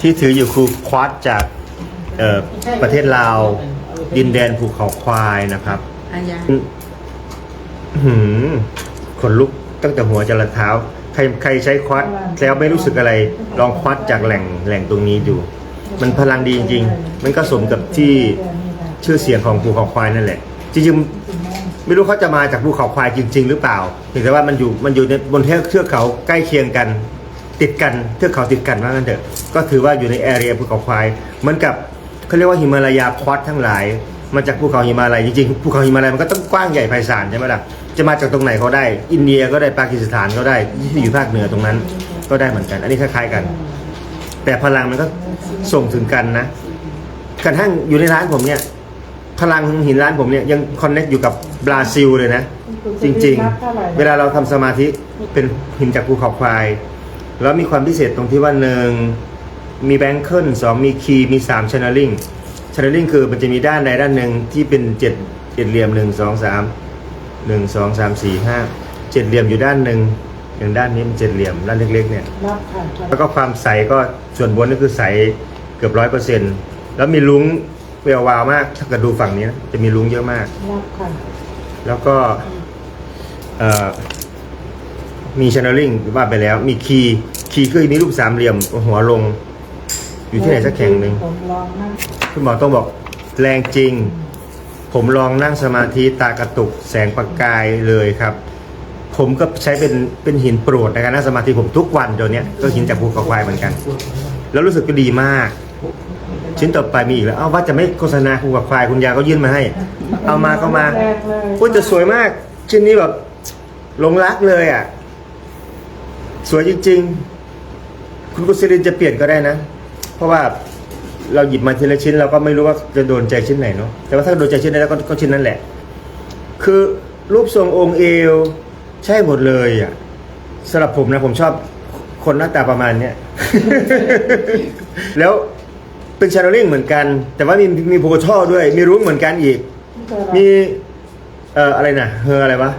ที่ถืออยู่คือควอดจากเอ่อประเทศลาว ดินแดนภูเขาควายนะครับอายาอื้อหือขนลุกตั้งแต่หัวจรดเท้า ใครใครใช้ควอดแล้วไม่รู้สึกอะไร ลองควอดจากแหล่งแหล่งตรงนี้ดู มันพลังดีจริง ๆ มันก็สมกับที่ชื่อเสียงของภูเขาควายนั่นแหละ จริงๆ ไม่รู้เขาจะมาจากภูเขาควายจริง ๆ หรือเปล่าเพียงแต่ว่ามันอยู่มันอยู่ในบนเทือกเขาใกล้เคียงกัน ติดกันเทือกเขาติดกันว่างั้นเถอะก็ถือว่าอยู่ในแอเรียภูเขาควายเหมือนกับเขาเรียกว่าหิมาลายาควอดทั้งหลายมาจากภูเขาหิมาลัยจริงๆภูเขาหิมาลัยมันก็ต้องกว้างใหญ่ไพศาลใช่ไหมล่ะจะมาจากตรงไหนเขาได้ อินเดียก็ได้ปากีสถานก็ได้ที่อยู่ภาคเหนือตรงนั้น ก็ได้เหมือนกัน อันนี้คล้ายๆกัน แต่พลังมันก็ส่งถึงกันนะกระทั่งอยู่ในร้านผมเนี่ย พลังหินร้านผมเนี่ยยังคอนเน็กอยู่กับบราซิลเลยนะจริง ๆ เวลาเราทำสมาธิเป็นหินจากภูเขาควาย แล้วมีความพิเศษตรงที่ว่าหนึ่งมีแบงเกิลสองมีคีย์มีสามช n น e ลิงช n น e ลิงคือมันจะมีด้านใดด้านหนึ่งที่เป็นเจ็ดเจ็ดเหลี่ยมหนึ่งสองสามหนึ่งสองสามสี่ห้าเจ็ดเหลี่ยมอยู่ด้านหนึ่งอย่างด้านนี้มันเจ็ดเหลี่ยมด้านเล็กๆเนี่ยรับค่ะแล้วก็ความใสก็ส่วนบนก็คือใสเกือบร้อยเปอร์เซ็นต์แล้วมีลุ้งเวววาวมาก ถ้าเกิดดูฝั่งนี้นะจะมีลุ้งเยอะมากรับค่ะ แล้วก็เอ่อ มีช n น e ลิงว่าไปแล้ว มีคีย์คีย์คือมีรูปสามเหลี่ยมหัวลง อยู่ที่ไหนสักแห่งหนึ่งผมลองนั่งคุณหมอต้องบอกแรงจริง ผมลองนั่งสมาธิตากระตุกแสงประกายเลยครับ ผมก็ใช้เป็นเป็นหินโปรดในการนั่งสมาธิผมทุกวันเดี๋ยวนี้ก็หินจากภูเขาควายเหมือนกัน แล้วรู้สึกก็ดีมาก ชิ้นต่อไปมีอีกแล้วเอ้าว่าจะไม่โฆษณาภูเขาควายคุณยาก็ยื่นมาให้ เอามาก็มาแรกเลยโอ้ยจะสวยมาก ชิ้นนี้แบบหลงรักเลยอะ สวยจริง ๆ คุณกุศลินจะเปลี่ยนก็ได้นะ เพราะว่าเราหยิบมาทีละชิ้นเราก็ไม่รู้ว่าจะโดนใจชิ้นไหนเนาะแต่ว่าถ้าโดนใจชิ้นไหนแล้วก็ก็ชิ้นนั้นแหละ คือรูปทรงองค์เอว ใช่หมดเลยอะสำหรับผมนะผมชอบคนหน้าตาประมาณเนี้ยแล้วเป็นชาร์ลลิงเหมือนกัน แต่ว่ามีมีโพชอด้วย มีรุ้งเหมือนกันอีก มีเอ่ออะไรนะเฮออะไรวะ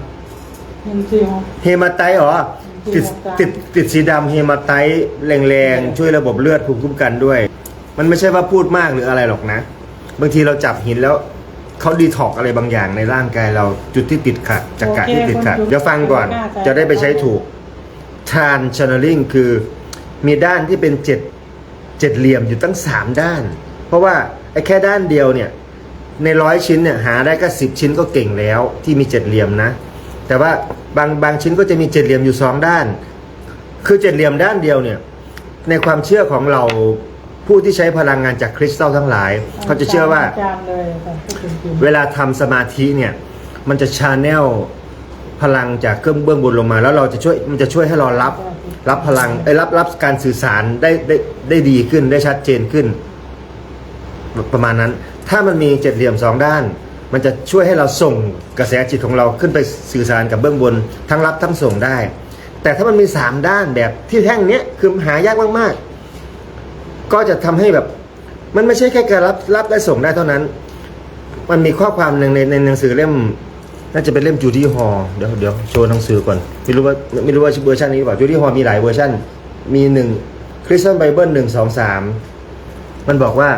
เห็นจริงเฮมาไตต์เหรอ ติดติดติดสีดำเฮมาไตต์แรงๆ ช่วยระบบเลือดภูมิคุ้มกันด้วย มันไม่ใช่ว่าพูดมากหรืออะไรหรอกนะ บางทีเราจับหินแล้วเขาดีท็อกอะไรบางอย่างในร่างกายเราจุดที่ติดขัดจักระที่ติดขัด เดี๋ยวฟังก่อนจะได้ไปใช้ถูกทานช n น e ลิงคือมีด้านที่เป็นเจ็ดเจ็ดเหลี่ยมอยู่ตั้งสามด้าน เพราะว่าไอ้แค่ด้านเดียวเนี่ยในร้อยชิ้นเนี่ยหาได้ก็สิบชิ้นก็เก่งแล้วที่มีเจ็ดเหลี่ยมนะ แต่ว่า บางบางชิ้นก็จะมีเจ็ดเหลี่ยมอยู่สองด้าน คือเจ็ดเหลี่ยมด้านเดียวเนี่ย ในความเชื่อของเราผู้ที่ใช้พลังงานจากคริสตัลทั้งหลาย เขาจะเชื่อว่า จามเลยแต่พูดถึงจริงเวลาทำสมาธิเนี่ย มันจะชาแนลพลังจากเครื่องเบื้องบนลงมา แล้วเราจะช่วยมันจะช่วยให้เรารับ รับพลังไอ้ยรับรับการสื่อสารได้ได้ได้ดีขึ้นได้ชัดเจนขึ้น ประมาณนั้น ถ้ามันมีเจ็ดเหลี่ยมสองด้าน มันจะช่วยให้เราส่งกระแสจิตของเราขึ้นไปสื่อสารกับเบื้องบน ทั้งรับทั้งส่งได้ แต่ถ้ามันมีสามด้านแบบที่แท่งเนี้ยคือหายากมากๆ ก็จะทำให้แบบมันไม่ใช่แค่การรับรับและส่งได้เท่านั้น มันมีข้อความหนึ่งในในหนังสือเล่ม น่าจะเป็นเล่มจูดี้ฮอเดี๋ยวเดี๋ยวโชว์หนังสือก่อนไม่รู้ว่าไม่รู้ว่าเวอร์ชันนี้หรือเปล่าจูดี้ฮอมีหลายเวอร์ชันมีหนึ่งคริสตัลไบเบิลหนึ่งสองสามมันบอกว่า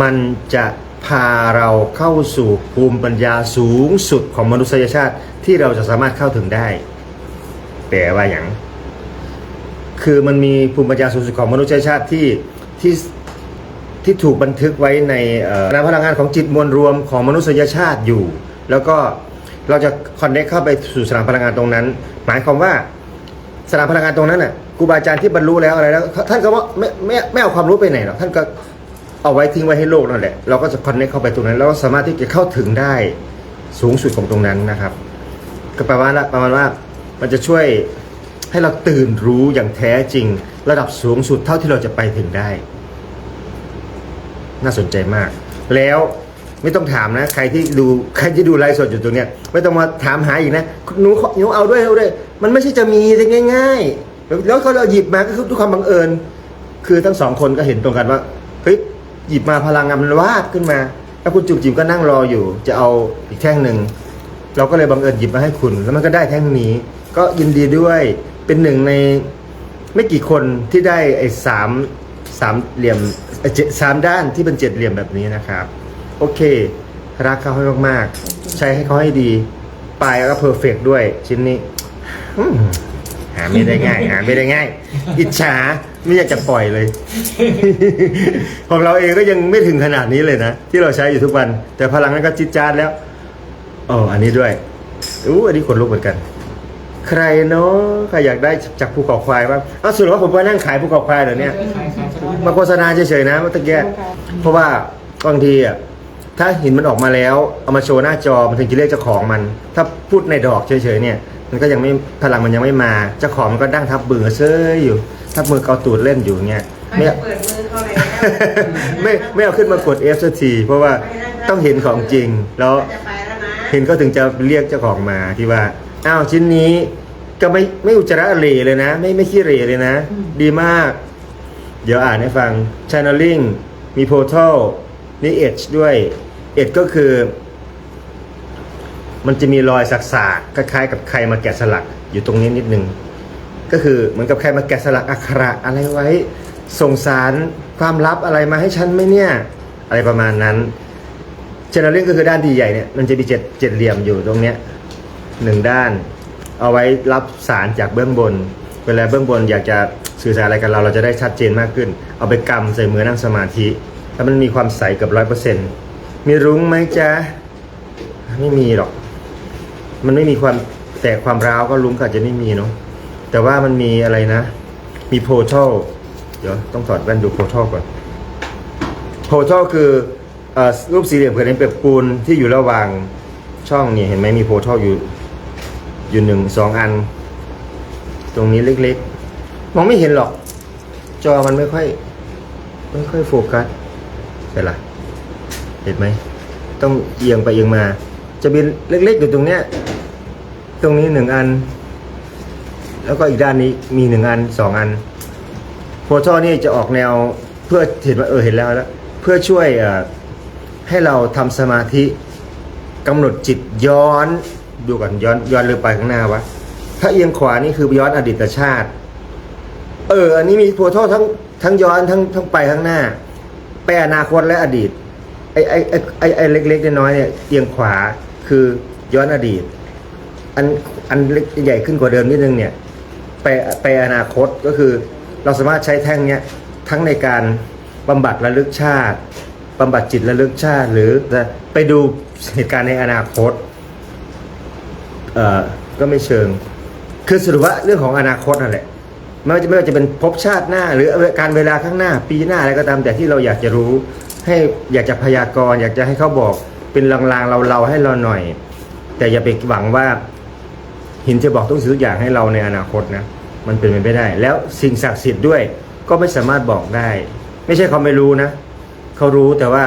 มันจะ พาเราเข้าสู่ภูมิปัญญาสูงสุดของมนุษยชาติที่เราจะสามารถเข้าถึงได้แปลว่าอย่างคือมันมีภูมิปัญญาสูงสุดของมนุษยชาติที่ที่ที่ถูกบันทึกไว้ในนพลังงานของจิตมวลรวมของมนุษยชาติอยู่ แล้วก็เราจะคอนเนคเข้าไปสู่สนามพลังงานตรงนั้น หมายความว่าสนามพลังงานตรงนั้นน่ะครูบาอาจารย์ที่บรรลุแล้วอะไรแล้วท่านก็ว่าไม่ไม่ไม่เอาความรู้ไปไหนหรอกท่านก็ เอาไว้ทิ้งไว้ให้โลกนั่นแหละ เราก็จะคอนเนคเข้าไปตรงนั้น แล้วสามารถที่จะเข้าถึงได้สูงสุดของตรงนั้นนะครับ ก็แปลว่าประมาณว่ามันจะช่วยให้เราตื่นรู้อย่างแท้จริง ระดับสูงสุดเท่าที่เราจะไปถึงได้ น่าสนใจมาก แล้วไม่ต้องถามนะ ใครที่ดูใครที่ดูไลฟ์สดอยู่ตรงเนี้ยไม่ต้องมาถามหาอีกนะหนูขอหนูเอาด้วยเอาด้วย มันไม่ใช่จะมีได้ง่ายๆแล้วแล้วเขาเราหยิบมาก็คือด้วยความบังเอิญ คือทั้งสองคนก็เห็นตรงกันว่าเฮ้ย หยิบมาพลังงานมันวาบขึ้นมา แล้วคุณจุ๋มจิ๋มก็นั่งรออยู่ จะเอาอีกแท่งหนึ่งเราก็เลยบังเอิญหยิบมาให้คุณ แล้วมันก็ได้แท่งนี้ ก็ยินดีด้วยเป็นหนึ่งในไม่กี่คนที่ได้ไอ้สามสามเหลี่ยมเอ่อเจ็ดสามด้านที่เป็นเจ็ดเหลี่ยมแบบนี้นะครับ โอเค รักเขาให้มากๆ ใช้ให้เขาให้ดีปลายก็เพอร์เฟกด้วยชิ้นนี้ อืม หาไม่ได้ง่าย หาไม่ได้ง่าย อิจฉาไม่อยากจะปล่อยเลย ของเราเองก็ยังไม่ถึงขนาดนี้เลยนะ ที่เราใช้อยู่ทุกวัน แต่พลังนั้นก็จิดจาดแล้วอ๋ออันนี้ด้วยอู้อันนี้ขนลุกเหมือนกัน ใครเนาะใครอยากได้จากภูเขาควายบ้างเอาสุดว่าผมไปนั่งขายภูเขาควายเหรอเนี่ยขายขายขายมาโฆษณาเฉยๆนะเมื่อกี้เพราะว่าบางทีอะถ้าหินมันออกมาแล้ว เอามาโชว์หน้าจอมันถึงจะเรียกเจ้าของมัน ถ้าพูดในดอกเฉยๆเนี่ย มันก็ยังไม่พลังมันยังไม่มาเจ้าของมันก็ดั้งทับเบื่อเซยอยู่ทับมือเกาตูดเล่นอยู่เงี้ยไม่ไม่เปิดมือเขาเลยไม่ไม่เอาขึ้นมากด F สักทีเพราะว่าต้องเห็นของจริง แล้วจะไปแล้วนะเห็นเขาถึงจะเรียกเจ้าของมาที่ว่าอ้าวชิ้นนี้ก็ไม่ไม่อุจจาระเหรเลยนะ ไม่ไม่ขี้เหรเลยนะ ดีมาก เดี๋ยวอ่านให้ฟัง channeling มี portal นี่ edge ด้วย edge ก็คือ มันจะมีรอยสักๆคล้ายๆกับใครมาแกะสลักอยู่ตรงนี้นิดนึง ก็คือเหมือนกับใครมาแกะสลักอักขระอะไรไว้ ส่งสารความลับอะไรมาให้ฉันไหมเนี่ย อะไรประมาณนั้นเจเนอเรลก็คือด้านที่ใหญ่เนี่ยมันจะมีเจ็ดเจ็ดเหลี่ยมอยู่ตรงเนี้ยหนึ่งด้าน เอาไว้รับสารจากเบื้องบน เวลาเบื้องบนอยากจะสื่อสารอะไรกับเราเราจะได้ชัดเจนมากขึ้น เอาไปกำใส่มือนั่งสมาธิแล้วมันมีความใสเกับร้อยเปอร์เซ็นต์มีรุ้งไหมจ๊ะไม่มีหรอก มันไม่มีความแตกความร้าวก็รุ้งก็อาจจะไม่มีเนาะแต่ว่ามันมีอะไรนะ มีโพเทลเดี๋ยวต้องถอดแว่นดูโพเทลก่อนโพเทลคืออรูปสี่เหลี่ยมผืนเป็นปูนที่อยู่ระหว่างช่องนี่เห็นไหมมีโพเทลอยู่ อยู่หนึ่งสองอัน ตรงนี้เล็กๆ มองไม่เห็นหรอก จอมันไม่ค่อย ไม่ค่อยโฟกัสใช่ละเห็นไหม ต้องเอียงไปเอียงมา จะเป็นเล็กๆอยู่ตรงเนี้ยตรงนี้หนึ่งอัน แล้วก็อีกด้านนี้มีหนึ่งอันสองอันโพทอนี่จะออกแนวเพื่อเห็นว่าเออเห็นแล้วแล้ว เพื่อช่วยอให้เราทำสมาธิกำหนดจิตย้อนดูก่อนย้อนย้อนเรือไปข้างหน้าวะถ้าเอียงขวานี่คือย้อนอดีตชาติ เออ อันนี้มีโพทอทั้งทั้งย้อนทั้งทั้งไปข้างหน้า ไปอนาคตและอดีตไอ้ไอ้ไอ้ไอ้เล็กๆน้อยๆเนี่ยเอียงขวา คือย้อนอดีต อันอันเล็กใหญ่ขึ้นกว่าเดิมนิดนึงเนี่ยไปไปอนาคตก็คือเราสามารถใช้แท่งเนี้ยทั้งในการบำบัดระลึกชาติบำบัดจิตระลึกชาติ หรือจะไปดูเหตุการณ์ในอนาคตเอ่อก็ไม่เชิง คือสรุปว่าเรื่องของอนาคตนั่นแหละไม่ว่าจะไม่ว่าจะเป็นภพชาติหน้า หรือการเวลาข้างหน้าปีหน้าอะไรก็ตามแต่ที่เราอยากจะรู้ ให้อยากจะพยากรณ์อยากจะให้เขาบอก เป็นลางๆเราเราให้เราหน่อย แต่อย่าไปหวังว่า หินจะบอกทุกสิ่งทุกอย่างให้เราในอนาคตนะมันเป็นไปไม่ได้ แล้วสิ่งศักดิ์สิทธิ์ด้วยก็ไม่สามารถบอกได้ ไม่ใช่เขาไม่รู้นะเขารู้แต่ว่า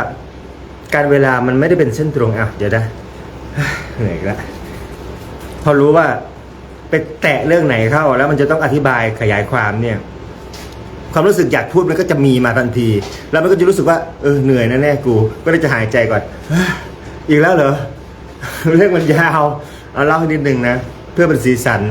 การเวลามันไม่ได้เป็นเส้นตรงอะเดี๋ยวนะเหนื่อยแล้วพอรู้ว่าไปแตะเรื่องไหนเข้า แล้วมันจะต้องอธิบายขยายความเนี่ย ความรู้สึกอยากพูดมันก็จะมีมาทันที แล้วมันก็จะรู้สึกว่าเออเหนื่อยแน่ๆกู ก็เลยจะหายใจก่อน อีกแล้วเหรอ เรื่องมันยาว เอาเล่าให้นิดนึงนะ เพื่อเป็นสีสัน